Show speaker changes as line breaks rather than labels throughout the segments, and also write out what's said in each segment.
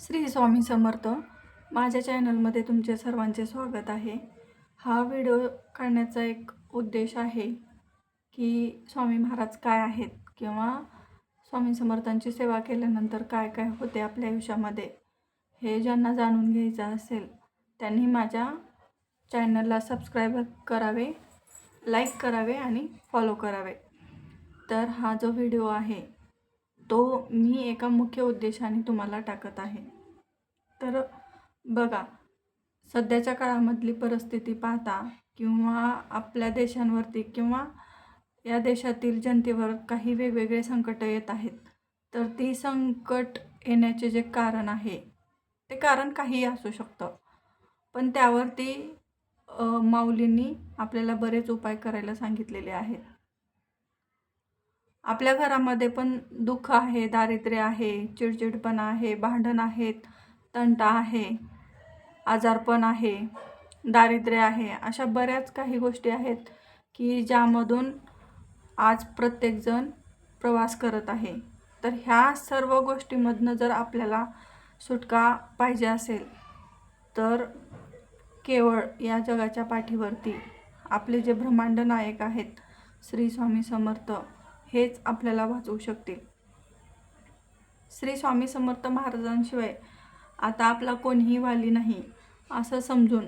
श्री स्वामी समर्थ माझ्या चॅनलमध्ये तुमचे सर्वांचे स्वागत आहे. हा व्हिडिओ काढण्याचा एक उद्देश आहे की स्वामी महाराज काय आहेत किंवा स्वामी समर्थांची सेवा केल्यानंतर काय काय होते आपल्या आयुष्यामध्ये हे ज्यांना जाणून घ्यायचं असेल त्यांनी माझ्या चॅनलला सबस्क्राईब करावे लाईक करावे आणि फॉलो करावे. तर हा जो व्हिडिओ आहे तो मी एका मुख्य उद्देशाने तुम्हाला टाकत आहे. तर बघा सध्याच्या काळामधली परिस्थिती पाहता किंवा आपल्या देशांवरती किंवा या देशातील जनतेवर काही वेगवेगळे संकट येत आहेत तर ती संकट येण्याचे जे कारण आहे ते कारण काहीही असू शकतं. पण त्यावरती माऊलींनी आपल्याला बरेच उपाय करायला सांगितलेले आहेत. आपल्या घरामध्ये पण दुःख आहे दारिद्र्य आहे चिडचिडपणा आहे भांडण आहेत तंटा आहे आजारपण आहे दारिद्र्य आहे अशा बऱ्याच काही गोष्टी आहेत की ज्यामधून आज प्रत्येकजण प्रवास करत आहे. तर ह्या सर्व गोष्टीमधनं जर आपल्याला सुटका पाहिजे असेल तर केवळ या जगाच्या पाठीवरती आपले जे ब्रह्मांड नायक आहेत श्री स्वामी समर्थ हेच आपल्याला वाचवू शकतील. श्री स्वामी समर्थ महाराजांशिवाय आता आपला कोणीही वाली नाही असं समजून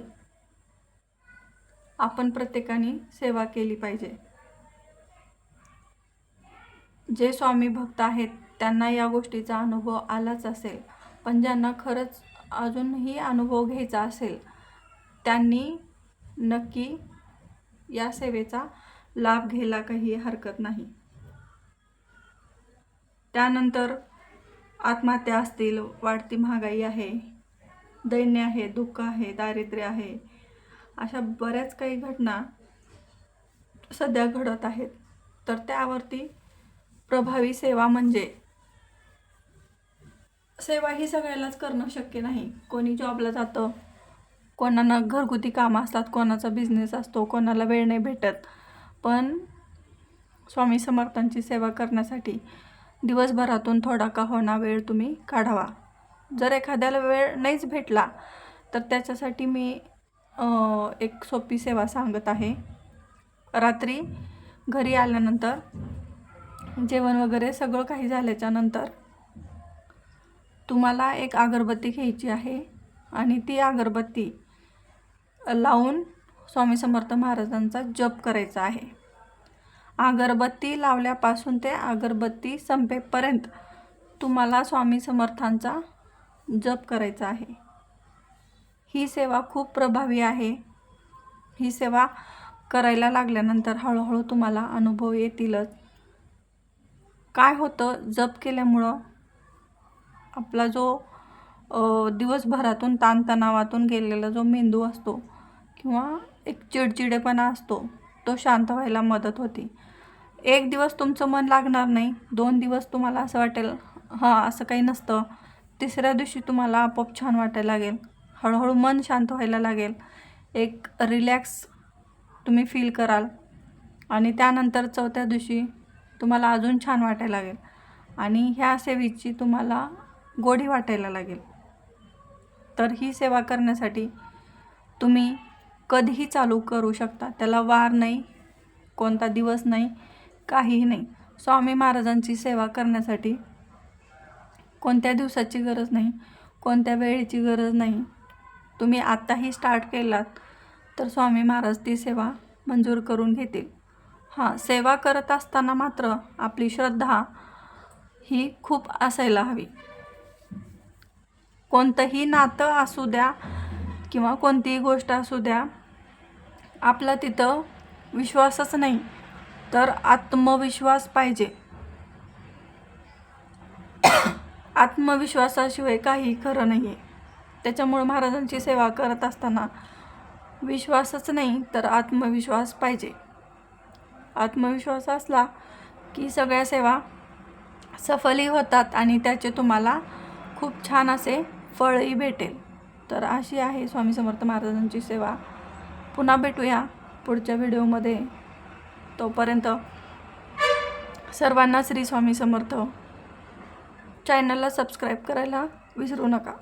आपण प्रत्येकाने सेवा केली पाहिजे. जे स्वामी भक्त आहेत त्यांना या गोष्टीचा अनुभव आलाच असेल. पण ज्यांना खरंच अजूनही अनुभव घ्यायचा असेल त्यांनी नक्की या सेवेचा लाभ घ्यायला काही हरकत नाही. त्यानंतर आत्महत्या असतील वाढती महागाई आहे दैन्य आहे दुःख आहे दारिद्र्य आहे अशा बऱ्याच काही घटना सध्या घडत आहेत. तर त्यावरती प्रभावी सेवा म्हणजे सेवा ही सगळ्यालाच करणं शक्य नाही. कोणी जॉबला जातं कोणाला घरगुती कामं असतात कोणाचा बिझनेस असतो कोणाला वेळ नाही भेटत. पण स्वामी समर्थांची सेवा करण्यासाठी दिवसभरातून थोडा का होणा वेळ तुम्ही काढावा. जर एखाद्याला वेळ नाहीच भेटला तर त्याच्यासाठी मी एक सोपी सेवा सांगत आहे. रात्री घरी आल्यानंतर जेवण वगैरे सगळं काही झाल्याच्यानंतर तुम्हाला एक अगरबत्ती घ्यायची आहे आणि ती अगरबत्ती लावून स्वामी समर्थ महाराजांचा जप करायचा आहे. अगरबत्ती लावल्यापासून ते अगरबत्ती संपेपर्यंत तुम्हाला स्वामी समर्थांचा जप करायचा आहे. ही सेवा खूप प्रभावी आहे. ही सेवा करायला लागल्यानंतर हळूहळू तुम्हाला अनुभव येतीलच. काय होतं? जप केल्यामुळं आपला जो दिवसभरातून ताणतणावातून गेलेला जो मेंदू असतो किंवा एक चिडचिडेपणा असतो तो शांत व्हायला मदत होती. एक दिवस तुमचं मन लागणार नाही दोन दिवस तुम्हाला असं वाटेल हां असं काही नसतं. तिसऱ्या दिवशी तुम्हाला आपोआप छान वाटायला लागेल. हळूहळू मन शांत व्हायला लागेल. एक रिलॅक्स तुम्ही फील कराल. आणि त्यानंतर चौथ्या दिवशी तुम्हाला अजून छान वाटायला लागेल. आणि ह्या सेवेची तुम्हाला गोडी वाटायला लागेल. तर ही सेवा करण्यासाठी तुम्ही कधीही चालू करू शकता. त्याला वार नाही कोणता दिवस नाही काहीही नाही. स्वामी महाराजांची सेवा करण्यासाठी कोणत्या दिवसाची गरज नाही कोणत्या वेळेची गरज नाही. तुम्ही आत्ताही स्टार्ट केलात तर स्वामी महाराज ती सेवा मंजूर करून घेतील. हां सेवा करत असताना मात्र आपली श्रद्धा ही खूप असायला हवी. कोणतंही नातं असू द्या किंवा कोणतीही गोष्ट असू द्या आपला तिथं विश्वासच नाही तर आत्मविश्वास पाहिजे. आत्मविश्वासाशिवाय काही खरं नाही आहे त्याच्यामुळं महाराजांची सेवा करत असताना विश्वासच नाही तर आत्मविश्वास पाहिजे. आत्मविश्वास असला की सगळ्या सेवा सफलही होतात आणि त्याचे तुम्हाला खूप छान असे फळही भेटेल. तर अशी आहे स्वामी समर्थ महाराजांची सेवा. पुन्हा भेटूया पुढच्या व्हिडिओमध्ये. तोपर्यंत सर्वांना श्री स्वामी समर्थ. चॅनलला सबस्क्राईब करायला विसरू नका.